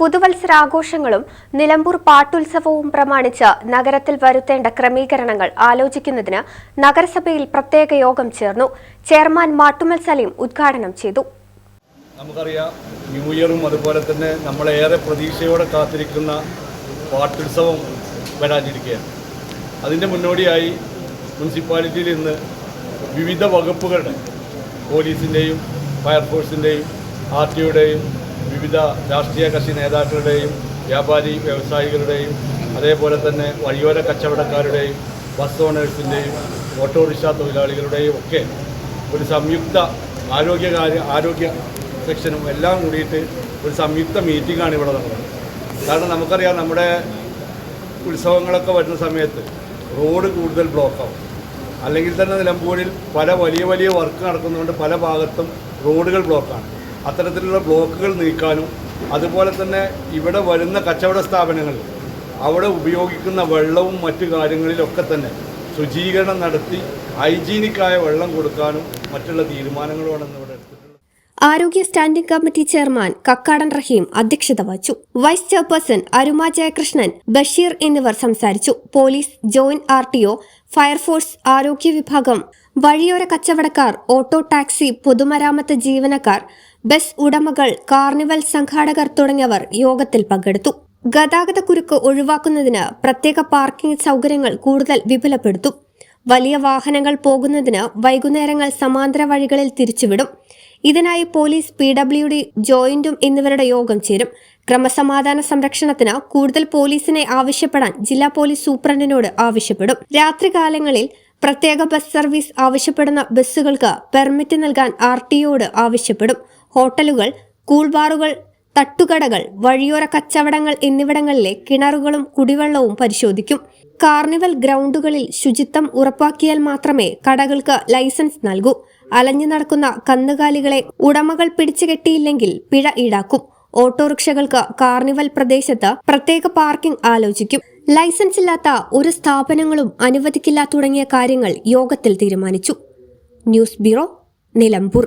പുതുവത്സരാഘോഷങ്ങളും നിലമ്പൂർ പാട്ടുത്സവവും പ്രമാണിച്ച് നഗരത്തിൽ വരുത്തേണ്ട ക്രമീകരണങ്ങൾ ആലോചിക്കുന്നതിന് നഗരസഭയിൽ പ്രത്യേക യോഗം ചേർന്നു. ചെയർമാൻ മാട്ടുമൽ സലീം ഉദ്ഘാടനം ചെയ്തു. നമുക്കറിയാം ന്യൂ ഇയറും അതുപോലെ തന്നെ നമ്മളേറെ പ്രതീക്ഷയോടെ കാത്തിരിക്കുന്ന പാട്ടുത്സവം വരാനിരിക്കുകയാണ്. അതിന്റെ മുന്നോടിയായി മുനിസിപ്പാലിറ്റിയിൽ ഇന്ന് വിവിധ വകുപ്പുകളുടെ പോലീസിന്റെയും ഫയർഫോഴ്സിന്റെയും ആർ ടിയുടെയും വിവിധ രാഷ്ട്രീയ കക്ഷി നേതാക്കളുടെയും വ്യാപാരി വ്യവസായികളുടെയും അതേപോലെ തന്നെ വഴിയോര കച്ചവടക്കാരുടെയും ബസ് ഓണേഴ്സിന്റെയും ഓട്ടോറിക്ഷ തൊഴിലാളികളുടെയും ഒക്കെ ഒരു സംയുക്ത ആരോഗ്യകാര്യ ആരോഗ്യ സെക്ഷനും എല്ലാം കൂടിയിട്ട് ഒരു സംയുക്ത മീറ്റിംഗാണ് ഇവിടെ നടന്നത്. കാരണം നമുക്കറിയാം നമ്മുടെ ഉത്സവങ്ങളൊക്കെ വരുന്ന സമയത്ത് റോഡ് കൂടുതൽ ബ്ലോക്കാവും. അല്ലെങ്കിൽ തന്നെ നിലമ്പൂരിൽ പല വലിയ വലിയ വർക്ക് നടക്കുന്നതുകൊണ്ട് പല ഭാഗത്തും റോഡുകൾ ബ്ലോക്കാണ്. അത്തരത്തിലുള്ള ബ്ലോക്കുകൾ നീക്കാനും അതുപോലെ തന്നെ ഇവിടെ വരുന്ന കച്ചവട സ്ഥാപനങ്ങൾ അവിടെ ഉപയോഗിക്കുന്ന വെള്ളവും മറ്റു കാര്യങ്ങളിലൊക്കെ തന്നെ ശുചീകരണം നടത്തി ഹൈജീനിക്കായ വെള്ളം കൊടുക്കാനും മറ്റുള്ള തീരുമാനങ്ങളുമാണ് ഇന്നിവിടെ എടുത്തിട്ടുള്ളത് ആരോഗ്യ standing committee chairman Kakkadan Rahim അധ്യക്ഷത വഹിച്ചു. വൈസ് ചെയർപേഴ്സൺ അരുമ ജയകൃഷ്ണൻ ബഷീർ എന്നിവർ സംസാരിച്ചു. Police joint R T O fire force ആരോഗ്യ വിഭാഗം വഴിയോര കച്ചവടക്കാർ ഓട്ടോ ടാക്സി പൊതുമരാമത്ത് ജീവനക്കാർ ബസ് ഉടമകൾ കാർണിവൽ സംഘാടകർ തുടങ്ങിയവർ യോഗത്തിൽ പങ്കെടുത്തു. ഗതാഗത കുരുക്ക് ഒഴിവാക്കുന്നതിന് പ്രത്യേക പാർക്കിംഗ് സൗകര്യങ്ങൾ കൂടുതൽ വിപുലപ്പെടുത്തും. വലിയ വാഹനങ്ങൾ പോകുന്നതിന് വൈകുന്നേരങ്ങൾ സമാന്തര വഴികളിൽ തിരിച്ചുവിടും. ഇതിനായി പോലീസ് പി ഡബ്ല്യു ഡി ജോയിന്റും എന്നിവരുടെ യോഗം ചേരും. ക്രമസമാധാന സംരക്ഷണത്തിന് കൂടുതൽ പോലീസിനെ ആവശ്യപ്പെടാൻ ജില്ലാ പോലീസ് സൂപ്രണ്ടിനോട് ആവശ്യപ്പെടും. രാത്രികാലങ്ങളിൽ പ്രത്യേക ബസ് സർവീസ് ആവശ്യപ്പെടുന്ന ബസ്സുകൾക്ക് പെർമിറ്റ് നൽകാൻ ആർ ടിയോട് ആവശ്യപ്പെടും. ഹോട്ടലുകൾ കൂൾബാറുകൾ തട്ടുകടകൾ വഴിയോര കച്ചവടങ്ങൾ എന്നിവിടങ്ങളിലെ കിണറുകളും കുടിവെള്ളവും പരിശോധിക്കും. കാർണിവൽ ഗ്രൗണ്ടുകളിൽ ശുചിത്വം ഉറപ്പാക്കിയാൽ മാത്രമേ കടകൾക്ക് ലൈസൻസ് നൽകൂ. അലഞ്ഞു നടക്കുന്ന കന്നുകാലികളെ ഉടമകൾ പിടിച്ചുകെട്ടിയില്ലെങ്കിൽ പിഴ ഈടാക്കും. ഓട്ടോറിക്ഷകൾക്ക് കാർണിവൽ പ്രദേശത്ത് പ്രത്യേക പാർക്കിംഗ് ആലോചിക്കും. ലൈസൻസ് ഇല്ലാത്ത ഒരു സ്ഥാപനങ്ങളും അനുവദിക്കില്ല തുടങ്ങിയ കാര്യങ്ങൾ യോഗത്തിൽ തീരുമാനിച്ചു. News bureau Nilambur.